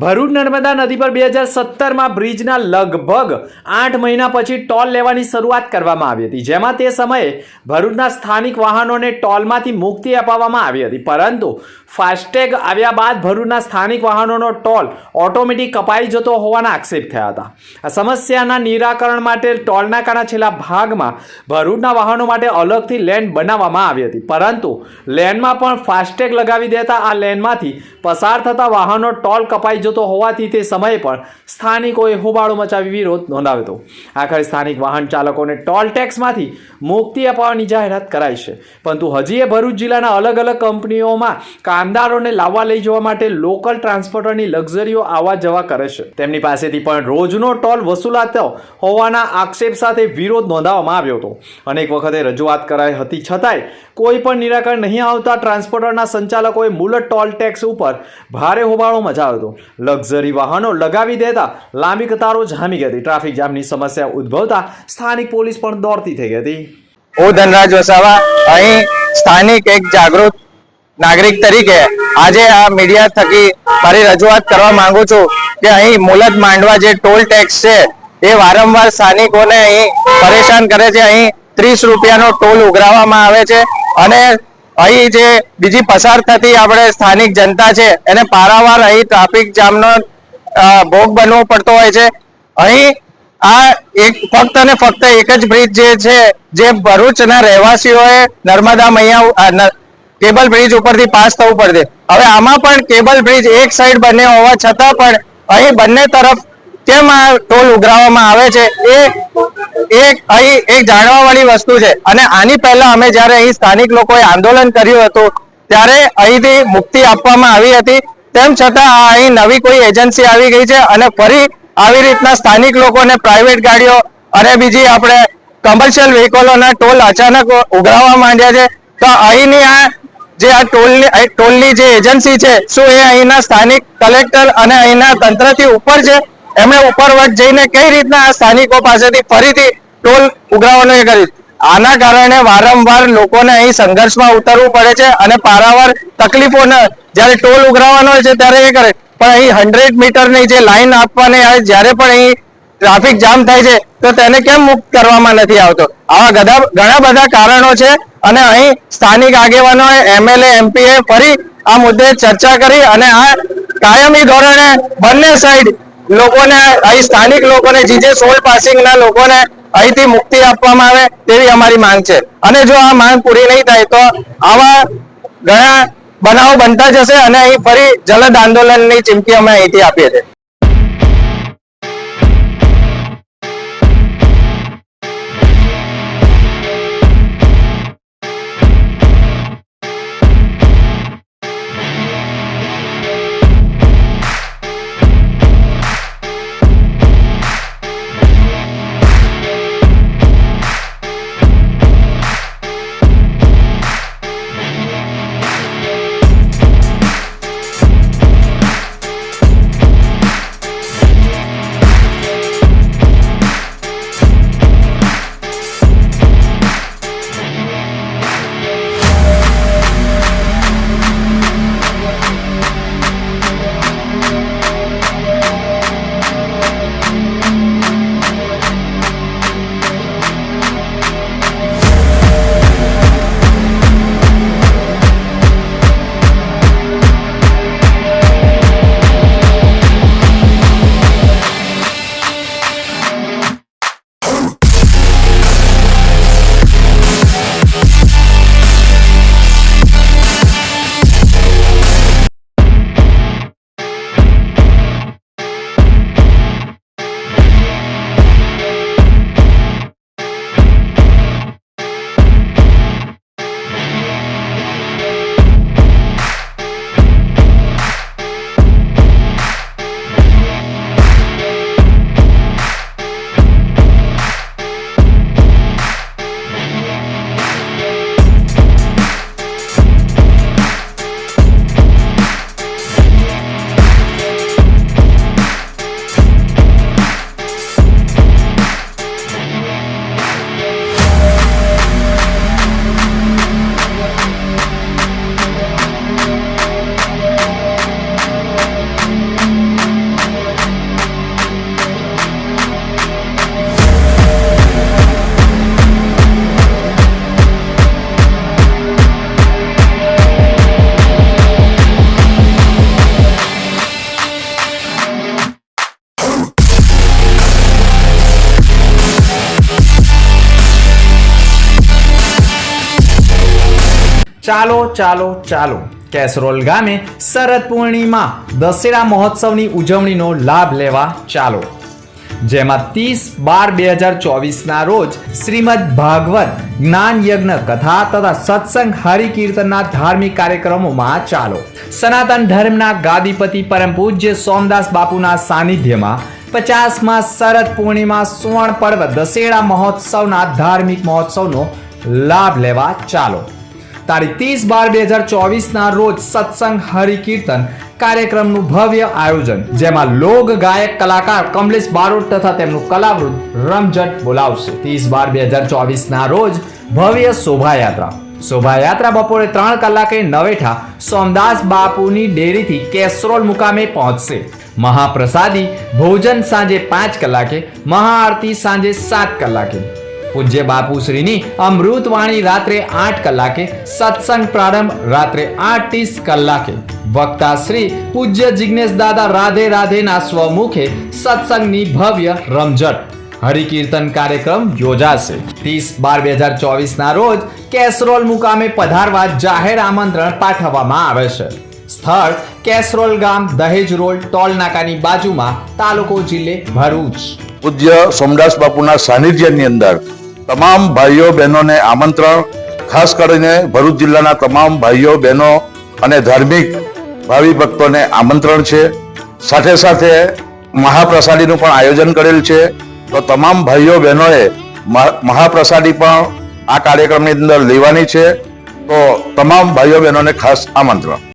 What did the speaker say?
ભરૂચ નર્મદા નદી પર બે હજાર સત્તરમાં બ્રિજના લગભગ આઠ મહિના પછી ટોલ લેવાની શરૂઆત કરવામાં આવી હતી. જેમાં તે સમયે ભરૂચના સ્થાનિક વાહનોને ટોલમાંથી મુક્તિ અપાવવામાં આવી હતી. પરંતુ ફાસ્ટેગ આવ્યા બાદ ભરૂચના સ્થાનિક વાહનોનો ટોલ ઓટોમેટિક કપાઈ જતો હોવાના આક્ષેપ થયા હતા. આ સમસ્યાના નિરાકરણ માટે ટોલનાકાના છેલ્લા ભાગમાં ભરૂચના વાહનો માટે અલગથી લેન બનાવવામાં આવી હતી. પરંતુ લેનમાં પણ ફાસ્ટેગ લગાવી દેતા આ લેનમાંથી પસાર થતા વાહનો ટોલ કપાઈ જતો હોવાથી તે સમયે પણ સ્થાનિકોએ હોબાળો મચાવી વિરોધ નોંધાવ્યો હતો. આખરે સ્થાનિક વાહન ચાલકોને ટોલ ટેક્સમાંથી મુક્તિ અપાવવાની જાહેરાત કરાઈ છે. પરંતુ હજી એ ભરૂચ જિલ્લાના અલગ અલગ કંપનીઓમાં કામદારોને લાવવા લઈ જવા માટે લોકલ ટ્રાન્સપોર્ટરની લક્ઝરીઓ આવવા જવા કરે છે. તેમની પાસેથી પણ રોજનો ટોલ વસૂલાતો હોવાના આક્ષેપ સાથે વિરોધ નોંધાવવામાં આવ્યો હતો. અનેક વખતે રજૂઆત કરાઈ હતી છતાંય કોઈ પણ નિરાકરણ નહીં આવતા ટ્રાન્સપોર્ટરના સંચાલકોએ મુલત ટોલ ટેક્સ ઉપર ભારે હોબાળો મચાવ્યો હતો. લક્ઝરી વાહનો લગાવી દેતા લાંબી કતારો જામી ગઈ હતી. ટ્રાફિક જામની સમસ્યા ઉદ્ભવતા સ્થાનિક પોલીસ પણ દોડતી થઈ હતી. હું ધનરાજ વસાવા, અહીં સ્થાનિક એક જાગૃત નાગરિક તરીકે આજે આ મીડિયા થકી મારી રજૂઆત કરવા માંગુ છું કે અહીં મુલત માંડવા જે ટોલ ટેક્સ છે, એ વારંવાર સ્થાનિકોને અહીં પરેશાન કરે છે. અહીં ત્રીસ રૂપિયાનો ટોલ ઉઘરાવવામાં આવે છે અને અહીં જે બીજી પસાર થતી આપણે સ્થાનિક જનતા છે, એને પારાવાર અહીં ટ્રાફિક જામનો ભોગ બનવો પડતો હોય છે. અહીં આ એક, ફક્ત અને ફક્ત એક જ બ્રિજ જે છે, જે ભરૂચના રહેવાસીઓએ નર્મદા મૈયા કેબલ બ્રિજ ઉપરથી પાસ થવું પડશે. હવે આમાં પણ કેબલ બ્રિજ એક સાઈડ બને હોવા છતાં પણ અહીં બંને તરફ કેમ આ ટોલ ઉઘરાવવામાં આવે છે, એ એક અહીં એક જાણવા વાળી વસ્તુ છે. અને આની પહેલા અમે જ્યારે અહીં સ્થાનિક લોકોએ આંદોલન કર્યું હતું, ત્યારે અહીંથી મુક્તિ આપવામાં આવી હતી. તેમ છતાં અહીં નવી કોઈ એજન્સી આવી ગઈ છે અને ફરી આવી રીતના સ્થાનિક લોકોને પ્રાઇવેટ ગાડીઓ અને બીજી આપણે કમર્શિયલ વ્હીકલોના ટોલ અચાનક ઉઘરાવવા માંડ્યા છે. તો અહીંની આ જે આ ટોલની ટોલની જે એજન્સી છે, શું એ અહીંના સ્થાનિક કલેક્ટર અને અહીંના તંત્રથી ઉપર છે? એમણે ઉપરવટ જઈને કઈ રીતના સ્થાનિકો પાસેથી ફરીથી ટોલ ઉઘરાવવાનું એ કર્યું? આના કારણે વારંવાર લોકોને અહીં સંઘર્ષમાં ઉતરવું પડે છે અને પારાવાર તકલીફોને જ્યારે ટોલ ઉઘરાવવાનો હોય છે ત્યારે એ કરે. પણ અહીં હંડ્રેડ મીટરની જે લાઈન આપવાની આવે જ્યારે પણ અહીં ટ્રાફિક જામ થાય છે, તો તેને કેમ મુક્ત કરવામાં નથી આવતો? આવા ઘણા બધા કારણો છે અને અહીં સ્થાનિક આગેવાનોએ, એમએલએ, એમપીએ ફરી આ મુદ્દે ચર્ચા કરી અને આ કાયમી ધોરણે બંને સાઈડ લોકોને, અહીં સ્થાનિક લોકોને જીજે સોલ પાસિંગના લોકોને અહીંથી મુક્તિ આપવામાં આવે તેવી અમારી માંગ છે. અને જો આ માંગ પૂરી નહીં થાય તો આવા ઘણા બનાવો બનતા જશે અને અહીં ફરી જલદ આંદોલનની ચીમકી અમે અહીંથી આપીએ છીએ. ચાલો ચાલો ચાલો. કેસરોલ ગામે શરદ પૂર્ણિમા દશેરા મહોત્સવની ઉજવણીનો લાભ લેવા ચાલો. જેમાં ત્રીસ બાર બે હજાર ચોવીસના રોજ શ્રીમદ ભાગવત જ્ઞાન યજ્ઞ કથા તથા સત્સંગ હરિકીર્તનના ધાર્મિક કાર્યક્રમોમાં ચાલો. સનાતન ધર્મના ગાદીપતિ પરમ પૂજ્ય સોમદાસ બાપુના સાનિધ્યમાં પચાસમાં શરદ પૂર્ણિમા સુવર્ણ પર્વ દશેરા મહોત્સવના ધાર્મિક મહોત્સવનો લાભ લેવા ચાલો. તારીખ ત્રીસ બાર બે હજાર ચોવીસના રોજ સત્સંગ હરિકીર્તન કાર્યક્રમનું ભવ્ય આયોજન, જેમાં લોક ગાયક કલાકાર કમલેશ બારોટ તથા તેમનું કલાવૃત રમઝટ બોલાવશે. ત્રીસ બાર બે હજાર ચોવીસના રોજ ભવ્ય શોભાયાત્રા. શોભાયાત્રા બપોરે ત્રણ કલાકે નવેઠા સોમદાસ બાપુની ડેરીથી કેસરોલ મુકામે પહોંચશે. મહાપ્રસાદી ભોજન સાંજે પાંચ કલાકે, મહાઆરતી સાંજે સાત કલાકે. પૂજ્ય બાપુશ્રીની અમૃતવાણી રાત્રે આઠ કલાકે, સત્સંગ પ્રારંભ રાત્રે આઠ કલાકે. વક્તા શ્રી પૂજ્ય જિજ્ઞેશ દાદા રાધે રાધેના સ્વમુખે સત્સંગની ભવ્ય રમઝટ. હરિકીર્તન કાર્યક્રમ યોજાશે. ત્રીસ બાર બે હજાર ચોવીસના રોજ કેસરોલ મુકામે પધારવા જાહેર આમંત્રણ પાઠવવામાં આવે છે. સ્થળ કેસરોલ ગામ દહેજ રોડ ટોલ નાકાની બાજુમાં તાલુકો જિલ્લે ભરૂચ. પૂજ્ય સોમદાસ બાપુના સાનિધ્યની અંદર તમામ ભાઈઓ, બહેનોને આમંત્રણ, ખાસ કરીને ભરૂચ જિલ્લાના તમામ ભાઈઓ, બહેનો અને ધાર્મિક ભાવિ ભક્તોને આમંત્રણ છે. સાથે સાથે મહાપ્રસાદીનું પણ આયોજન કરેલ છે. તો તમામ ભાઈઓ, બહેનોએ મહા- મહાપ્રસાદી પણ આ કાર્યક્રમની અંદર લેવાની છે. તો તમામ ભાઈઓ, બહેનોને ખાસ આમંત્રણ.